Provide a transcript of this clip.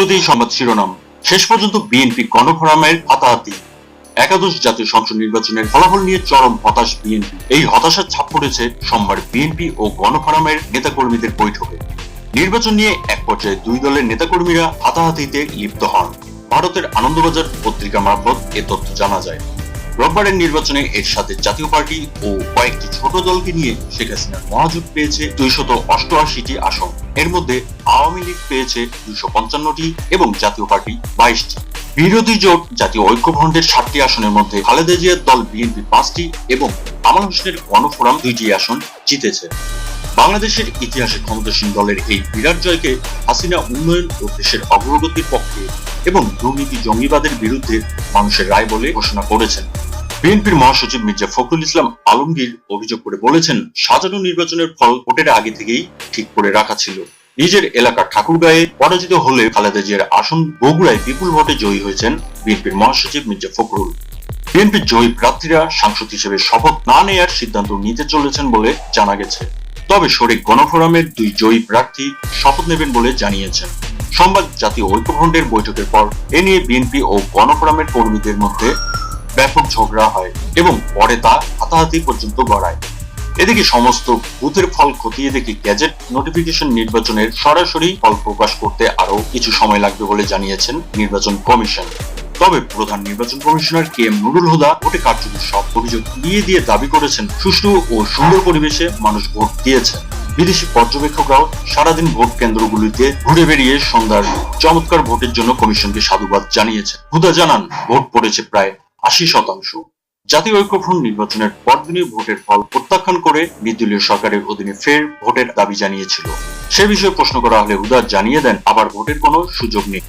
শুরুতেই সংবাদ শিরোনাম। শেষ পর্যন্ত বিএনপি গণফোরামের হাতাহাতি। একাদশ জাতীয় সংসদ নির্বাচনের ফলাফল নিয়ে চরম হতাশ বিএনপি। এই হতাশার ছাপ পড়েছে সোমবার বিএনপি ও গণফোরামের নেতাকর্মীদের বৈঠকে। নির্বাচন নিয়ে এক পর্যায়ে দুই দলের নেতাকর্মীরা হাতাহাতিতে লিপ্ত হন। ভারতের আনন্দবাজার পত্রিকা মারফত এ তথ্য জানা যায়। রোববারের নির্বাচনে এর সাথে জাতীয় পার্টি ও কয়েকটি ছোট দলকে নিয়ে শেখ হাসিনার মহাজোট পেয়েছে দুইশত অষ্টআশিটি আসন। এর মধ্যে আওয়ামী লীগ পেয়েছে দুইশো পঞ্চান্নটি এবং জাতীয় পার্টি বাইশটি। বিরোধী জোট জাতীয় ঐক্যফ্রন্টের ষাটটি আসনের মধ্যে খালেদা জিয়ার দল বিএনপি পাঁচটি এবং কামাল হোসেনের গণফোরাম দুইটি আসন জিতেছে। বাংলাদেশের ইতিহাসে ক্ষমতাসীন দলের এই বিরাট জয়কে হাসিনা উন্নয়ন ও দেশের অগ্রগতির পক্ষে এবং দুর্নীতি জঙ্গিবাদের বিরুদ্ধে মানুষের রায় বলে ঘোষণা করেছেন। বিএনপির মহাসচিব মির্জা ফখরুল ইসলাম আলমগীর অভিযোগ করে বলেছেন, সাজানো নির্বাচনের ফল ভোটের আগে থেকেই ঠিক করে রাখা ছিল। নিজের এলাকার ঠাকুরগাঁয়ে পরাজিত হলে খালেদা জিয়ার আসন বগুড়ায় বিপুল ভোটে জয়ী হয়েছেন বিএনপির মহাসচিব মির্জা ফখরুল। বিএনপির জয়ী প্রার্থীরা সাংসদ হিসেবে শপথ না নেয়ার সিদ্ধান্ত নিতে চলেছেন বলে জানা গেছে। তবে শরিক গণফোরামের দুই জয়ী প্রার্থী শপথ নেবেন বলে জানিয়েছেন। সোমবার জাতীয় ঐক্যফ্রন্টের বৈঠকের পর এ নিয়ে বিএনপি ও গণফোরামের কর্মীদের মধ্যে ব্যাপক ঝগড়া হয় এবং পরে তা হাতাহাতি পর্যন্ত গড়ায়। এদিকে সমস্ত বুথের ফল খতিয়ে দেখে গ্যাজেট নোটিফিকেশন নির্বাচনের সরাসরি ফল প্রকাশ করতে আরও কিছু সময় লাগবে বলে জানিয়েছেন নির্বাচন কমিশন। তবে প্রধান নির্বাচন commissioner K M Nurul Huda ভোটে কারচুপির সব অভিযোগ দিয়ে দিয়ে দাবি করেছেন, সুষ্ঠু ও সুন্দর পরিবেশে মানুষ ভোট দিয়েছে। বিদেশি পর্যবেক্ষকরাও সারাদিন ভোট কেন্দ্রগুলিতে ঘুরে বেরিয়ে সন্ধ্যার চমৎকার ভোটের জন্য কমিশনকে সাধুবাদ জানিয়েছে হুদা জানান, ভোট পড়েছে প্রায় আশি শতাংশ। জাতীয় ঐক্যফ্রন্ট নির্বাচনের পরদিনই ভোটের ফল প্রত্যাখ্যান করে নির্দলীয় সরকারের অধীনে ফের ভোটের দাবি জানিয়েছিল। সে বিষয়ে প্রশ্ন করা হলে হুদা জানিয়ে দেন, আবার ভোটের কোনো সুযোগ নেই।